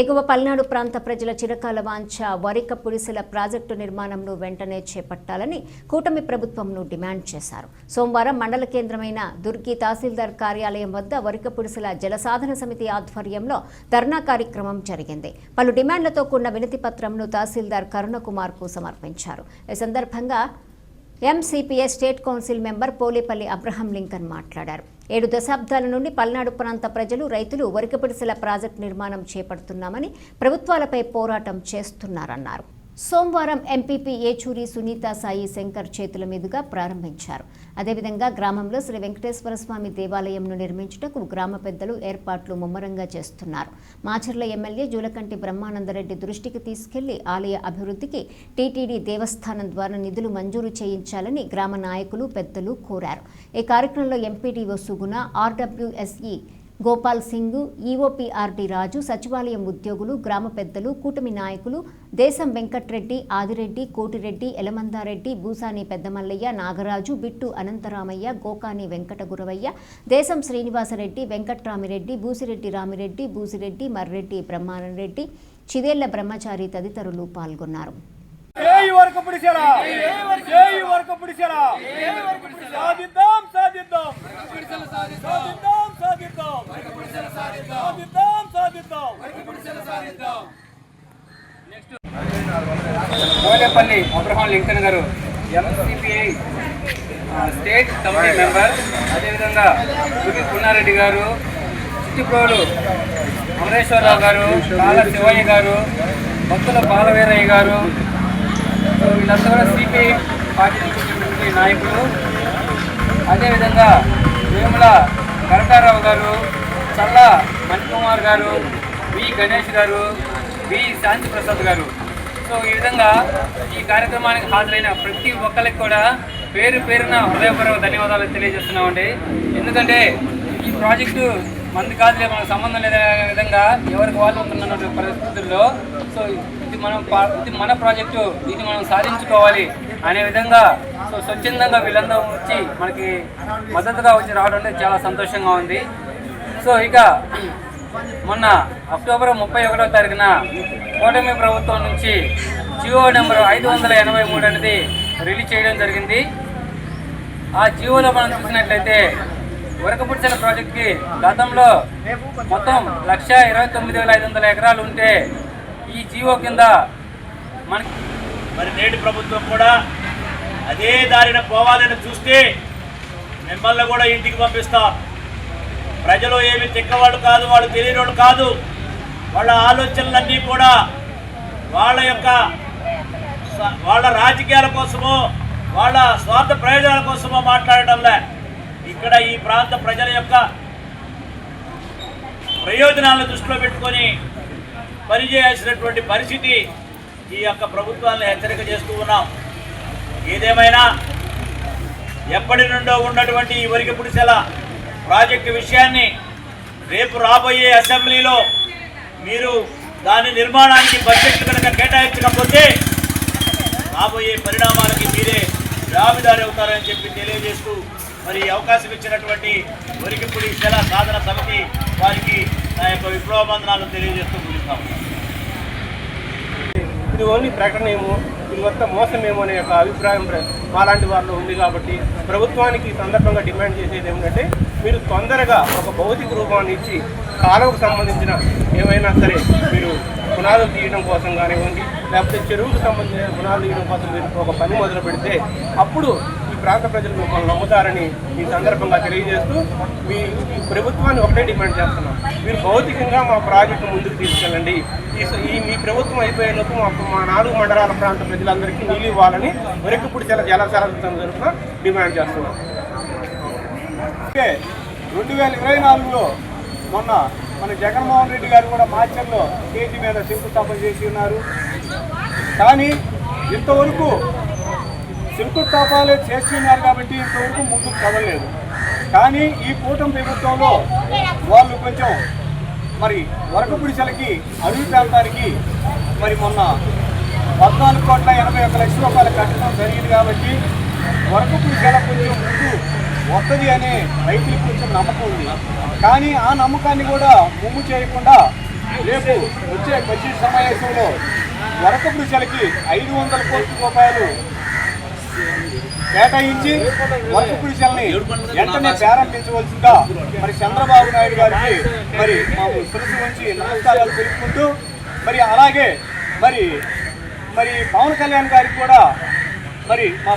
ఎగువ పల్నాడు ప్రాంత ప్రజల చిరకాల వాంఛ వరిక పుడిసెల ప్రాజెక్టు నిర్మాణంను వెంటనే చేపట్టాలని కూటమి ప్రభుత్వంను డిమాండ్ చేశారు. సోమవారం మండల కేంద్రమైన దుర్గి తహసీల్దార్ కార్యాలయం వద్ద వరిక పుడిసెల జలసాధన సమితి ఆధ్వర్యంలో ధర్నా కార్యక్రమం జరిగింది. పలు డిమాండ్లతో కూడిన వినతి పత్రంను తహసీల్దార్ కరుణకుమార్కు సమర్పించారు. ఈ సందర్భంగా MCPS state council member Polepalli Abraham Lincoln మాట్లాడారు. ఏడు దశాబ్దాల నుండి పల్నాడు ప్రాంత ప్రజలు రైతులు వరికపిడిసెల ప్రాజెక్టు నిర్మాణం చేపడుతున్నామని ప్రభుత్వాలపై పోరాటం చేస్తున్నారన్నారు. సోమవారం ఎంపీపీ ఏచూరి సునీత సాయి శంకర్ చేతుల మీదుగా ప్రారంభించారు. అదేవిధంగా గ్రామంలో శ్రీ వెంకటేశ్వర స్వామి దేవాలయంను నిర్మించుటకు గ్రామ పెద్దలు ఏర్పాట్లు ముమ్మరంగా చేస్తున్నారు. మాచర్ల ఎమ్మెల్యే జూలకంటి బ్రహ్మానందరెడ్డి దృష్టికి తీసుకెళ్ళి ఆలయ అభివృద్ధికి టీటీడీ దేవస్థానం ద్వారా నిధులు మంజూరు చేయించాలని గ్రామ నాయకులు పెద్దలు కోరారు. ఈ కార్యక్రమంలో MPDO Suguna RWSE Gopal Singh EOPRD Raju సచివాలయం ఉద్యోగులు గ్రామ పెద్దలు కూటమి నాయకులు దేశం వెంకట్రెడ్డి ఆదిరెడ్డి కోటిరెడ్డి ఎలమందారెడ్డి భూసాని పెద్దమల్లయ్య నాగరాజు బిట్టు అనంతరామయ్య గోకాని వెంకట గురవయ్య దేశం శ్రీనివాసరెడ్డి వెంకట్రామిరెడ్డి బూసిరెడ్డి రామిరెడ్డి బూసిరెడ్డి మర్రెడ్డి బ్రహ్మానరెడ్డి చిదేళ్ళ బ్రహ్మచారి తదితరులు పాల్గొన్నారు. సాధిద్దాం సాధిద్దాం! సాధిద్దాం! సాధిద్దాం సాధిద్దాం కోలేపల్లి అబ్రహాం లింకన్ గారు ఎంసీపీఐ స్టేట్ కమిటీ మెంబర్ అదేవిధంగా గుడి పున్నారెడ్డి గారు చిట్టిప్రోలు అమరేశ్వరరావు గారు కాల శివయ్య గారు భక్తుల బాలవీరయ్య గారు వీళ్ళంతా కూడా సిపిఐ పార్టీ నాయకులు అదేవిధంగా వేముల కరటారావు గారు చల్ల మణికుమార్ గారు వి గణేష్ గారు వి శాంతి ప్రసాద్ గారు. సో ఈ విధంగా ఈ కార్యక్రమానికి హాజరైన ప్రతి ఒక్కరికి కూడా పేరు పేరున హృదయపూర్వక ధన్యవాదాలు తెలియజేస్తున్నామండి. ఎందుకంటే ఈ ప్రాజెక్టు మంది కాదులే మనకు సంబంధం లేదనే విధంగా ఎవరికి వాళ్ళు ఉంటున్న పరిస్థితుల్లో సో ఇది మనం ఇది మన ప్రాజెక్టు ఇది మనం సాధించుకోవాలి అనే విధంగా సో స్వచ్ఛందంగా వీళ్ళందరూ వచ్చి మనకి మద్దతుగా వచ్చి రావడం చాలా సంతోషంగా ఉంది. సో ఇక మొన్న అక్టోబర్ ముప్పై ఒకటో తారీఖున కూటమి ప్రభుత్వం నుంచి జియో నెంబర్ ఐదు వందల ఎనభై మూడు అనేది రిలీజ్ చేయడం జరిగింది. ఆ జియోలో మనం చూసినట్లయితే ఉరకపుడిచిన ప్రాజెక్ట్కి గతంలో మొత్తం లక్ష ఇరవై తొమ్మిది వేల ఐదు వందల ఎకరాలు ఉంటే ఈ జియో కింద మనకి మరి నేటి ప్రభుత్వం కూడా అదే దారిన పోవాలని చూస్తే మిమ్మల్ని కూడా ఇంటికి పంపిస్తాం. ప్రజలు ఏమి తిక్కవాళ్ళు కాదు వాళ్ళు తెలియని వాళ్ళు కాదు. వాళ్ళ ఆలోచనలన్నీ కూడా వాళ్ళ యొక్క వాళ్ళ రాజకీయాల కోసమో వాళ్ళ స్వార్థ ప్రయోజనాల కోసమో మాట్లాడటంలే ఇక్కడ ఈ ప్రాంత ప్రజల యొక్క ప్రయోజనాలను దృష్టిలో పెట్టుకొని పనిచేయాల్సినటువంటి పరిస్థితి ఈ యొక్క ప్రభుత్వాన్ని హెచ్చరిక చేస్తూ ఉన్నాం. ఏదేమైనా ఎప్పటి నుండో ఉన్నటువంటి ఈ వరికి పుడిసెల ప్రాజెక్టు విషయాన్ని రేపు రాబోయే అసెంబ్లీలో మీరు దాని నిర్మాణానికి బడ్జెట్ కనుక కేటాయించకపోతే రాబోయే పరిణామాలకి మీరే జాబిదారి అవుతారని చెప్పి తెలియజేస్తూ మరి అవకాశం ఇచ్చినటువంటి వరికిపుడి శిల సాధన సమితి వారికి నా యొక్క విప్లవబంధనాలను తెలియజేస్తూ ముగిస్తాం. ఇది ఓన్లీ ప్రకటనేమో ఇది మొత్తం మోసమేమో అనే ఒక అభిప్రాయం ప్ర- మాలాంటి వారిలో ఉంది కాబట్టి ప్రభుత్వానికి ఈ సందర్భంగా డిమాండ్ చేసేది ఏమిటంటే మీరు తొందరగా ఒక భౌతిక రూపాన్ని ఇచ్చి కాలువకు సంబంధించిన ఏమైనా సరే మీరు పునాదులు తీయడం కోసం కానివ్వండి లేకపోతే చెరువుకు సంబంధించిన పునాదులు తీయడం కోసం మీరు ఒక పని మొదలు పెడితే అప్పుడు ఈ ప్రాంత ప్రజలు మిమ్మల్ని నమ్ముతారని ఈ సందర్భంగా తెలియజేస్తూ మీ ప్రభుత్వాన్ని ఒకటే డిమాండ్ చేస్తున్నాం. మీరు భౌతికంగా మా ప్రాజెక్టు ముందుకు తీసుకెళ్ళండి. ఈ మీ ప్రభుత్వం అయిపోయేలోపు మా మా నాలుగు మండలాల ప్రాంత ప్రజలందరికీ నీళ్ళు ఇవ్వాలని వరకుపూడి జల జలసారం తరఫున డిమాండ్ చేస్తున్నాం. అయితే రెండు వేల ఇరవై నాలుగులో మొన్న మన జగన్మోహన్ రెడ్డి గారు కూడా మార్చర్లో కేజీ మీద శంకుస్థాపన చేసి ఉన్నారు. కానీ ఇంతవరకు శంకుస్థాపనలు చేస్తున్నారు కాబట్టి ఇంతవరకు ముందుకు కదలలేదు. కానీ ఈ కూటమి ప్రభుత్వంలో వాళ్ళు కొంచెం మరి వరకపుడిసలకి అడవి ప్రాంతానికి మరి మొన్న పద్నాలుగు కోట్ల ఎనభై ఒక్క లక్షల రూపాయల కట్టడం జరిగింది కాబట్టి వరకపుడిసల కొంచెం ముందు వస్తుంది అనే రైతులకు కొంచెం నమ్మకం ఉంది. కానీ ఆ నమ్మకాన్ని కూడా ముమ్ము చేయకుండా రేపు వచ్చే బడ్జెట్ సమావేశంలో వరక ఐదు వందల కోట్ల రూపాయలు కేటాయించి వర్క్ పురుషుల్ని వెంటనే ప్రారంభించవలసిందిగా మరి చంద్రబాబు నాయుడు గారికి మరి మాకు తులసి ఉంచి నమస్కారాలు తెలుపుకుంటూ మరి అలాగే మరి మరి పవన్ కళ్యాణ్ గారికి కూడా మరి మా